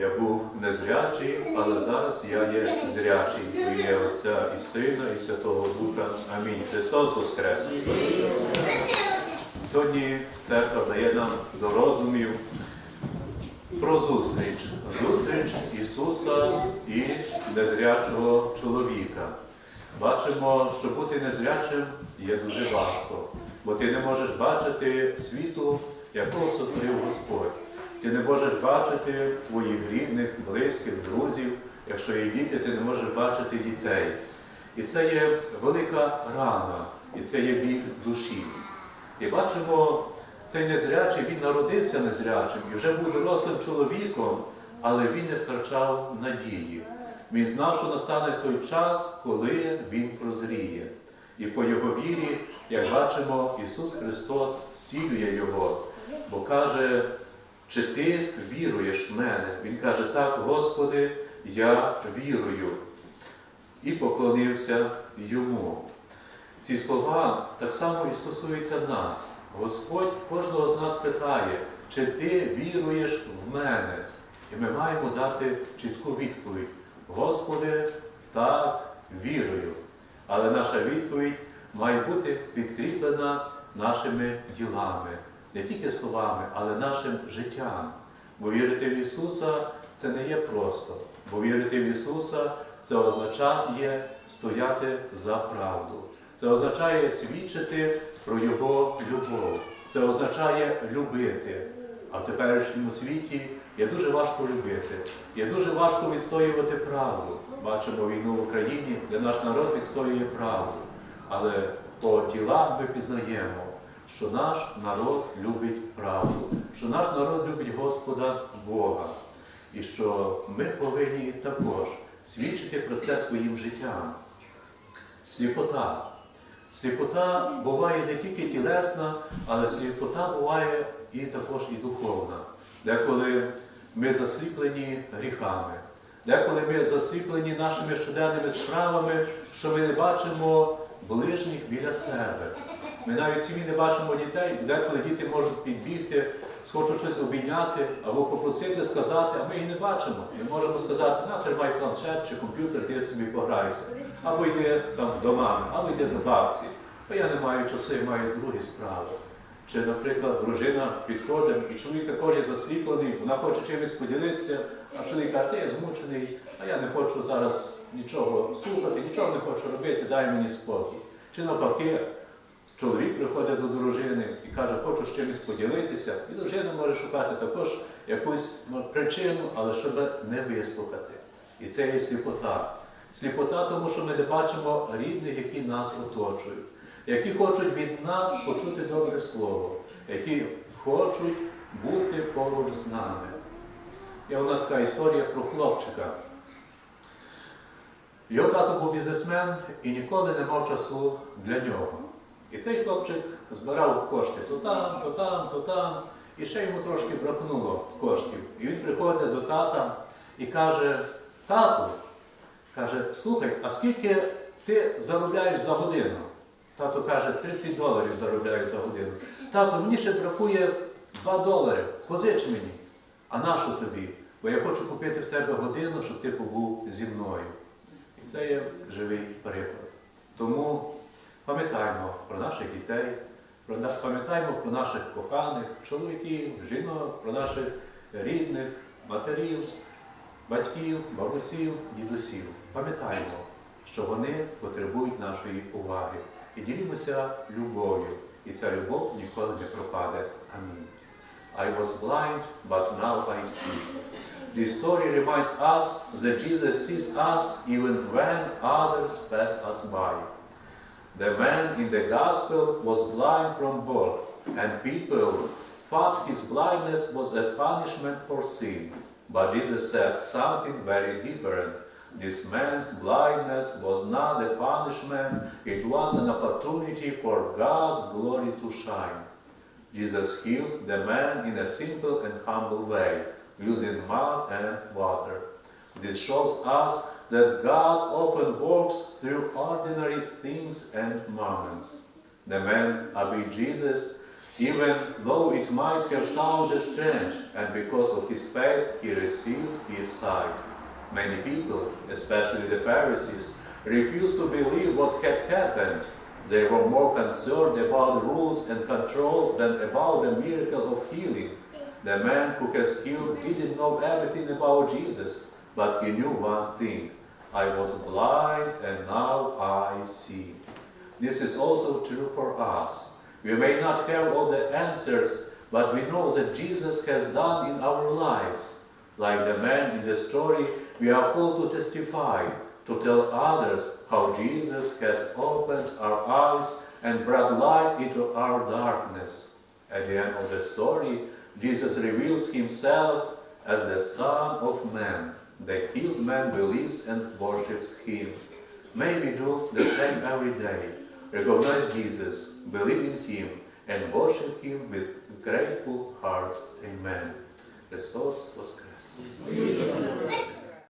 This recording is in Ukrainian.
Я був незрячий, але зараз я є зрячий. У ім'я Отця і Сина, і Святого Духа. Амінь. Христос Воскрес! Сьогодні церква дає нам до розумів про зустріч. Зустріч Ісуса і незрячого чоловіка. Бачимо, що бути незрячим є дуже важко, бо ти не можеш бачити світу, якого сотворив Господь. Ти не можеш бачити твоїх рідних, близьких, друзів. Якщо є діти, ти не можеш бачити дітей. І це є велика рана, і це є біль душі. І бачимо, цей незрячий, він народився незрячим і вже був дорослим чоловіком, але він не втрачав надії. Він знав, що настане той час, коли він прозріє. І по його вірі, як бачимо, Ісус Христос зцілює його, бо каже, чи ти віруєш в мене? Він каже, так, Господи, я вірую. І поклонився йому. Ці слова так само і стосуються нас. Господь кожного з нас питає, чи ти віруєш в мене? І ми маємо дати чітку відповідь. Господи, так, вірую. Але наша відповідь має бути підкріплена нашими ділами, не тільки словами, але нашим життям. Бо вірити в Ісуса це не є просто. Бо вірити в Ісуса це означає стояти за правду. Це означає свідчити про Його любов. Це означає любити. А в теперішньому світі є дуже важко любити, є дуже важко відстоювати правду. Бачимо війну в Україні, де наш народ відстоює правду. Але по ділах ми пізнаємо, що наш народ любить правду, що наш народ любить Господа Бога. І що ми повинні також свідчити про це своїм життям. Сліпота. Сліпота буває не тільки тілесна, але сліпота буває і також і духовна. Деколи ми засліплені гріхами, деколи ми засліплені нашими щоденними справами, що ми не бачимо ближніх біля себе. Ми навіть сім'ї не бачимо дітей, деколи діти можуть підбігти, схочуть щось обійняти або попросити сказати, а ми їх не бачимо. Ми можемо сказати, на, тримай планшет чи комп'ютер, ти собі пограйся. Або йди там до мами, або йди до бабці. Бо я не маю часу, я маю другі справи. Чи, наприклад, дружина підходить, і чоловік також є засліплений, вона хоче чимось поділитися, а чоловік каже, ти я змучений, а я не хочу зараз нічого слухати, нічого не хочу робити, дай мені спокій. Чи навпаки, чоловік приходить до дружини і каже, хочу з чимось поділитися, і дружина може шукати також якусь ну, причину, але щоб не вислухати. І це є сліпота. Сліпота, тому що ми не бачимо рідних, які нас оточують, які хочуть від нас почути добре слово, які хочуть бути поруч з нами. Є одна така історія про хлопчика. Його тато був бізнесмен і ніколи не мав часу для нього. І цей хлопчик збирав кошти то там, то там, то там, і ще йому трошки бракнуло коштів. І він приходить до тата і каже: тату, каже, слухай, а скільки ти заробляєш за годину? Тато каже, 30 доларів заробляю за годину. Тато, мені ще бракує 2 долари, позич мені. А нащо тобі? Бо я хочу купити в тебе годину, щоб ти побув зі мною. І це є живий приклад. Тому пам'ятаємо про наших дітей, пам'ятаємо про наших коханих, чоловіків, жінок, про наших рідних, матерів, батьків, бабусів, дідусів. Пам'ятаємо, що вони потребують нашої уваги. І ділімося любов'ю. І ця любов ніколи не пропаде. Амінь. I was blind, but now I see. This story reminds us that Jesus sees us even when others pass us by. The man in the gospel was blind from birth, and people thought his blindness was a punishment for sin. But Jesus said something very different. This man's blindness was not a punishment, it was an opportunity for God's glory to shine. Jesus healed the man in a simple and humble way, using mud and water. This shows us that God often works through ordinary things and moments. The man obeyed Jesus even though it might have sounded strange, and because of his faith he received his sight. Many people, especially the Pharisees, refused to believe what had happened. They were more concerned about rules and control than about the miracle of healing. The man who has healed didn't know everything about Jesus, but he knew one thing I was blind and now I see. This is also true for us. We may not have all the answers, but we know that Jesus has done in our lives. Like the man in the story, we are called to testify, to tell others how Jesus has opened our eyes and brought light into our darkness. At the end of the story, Jesus reveals himself as the Son of Man. The healed man believes and worships him. May we do the same every day. Recognize Jesus, believe in him, and worship him with grateful hearts. Amen. Christos Voskres.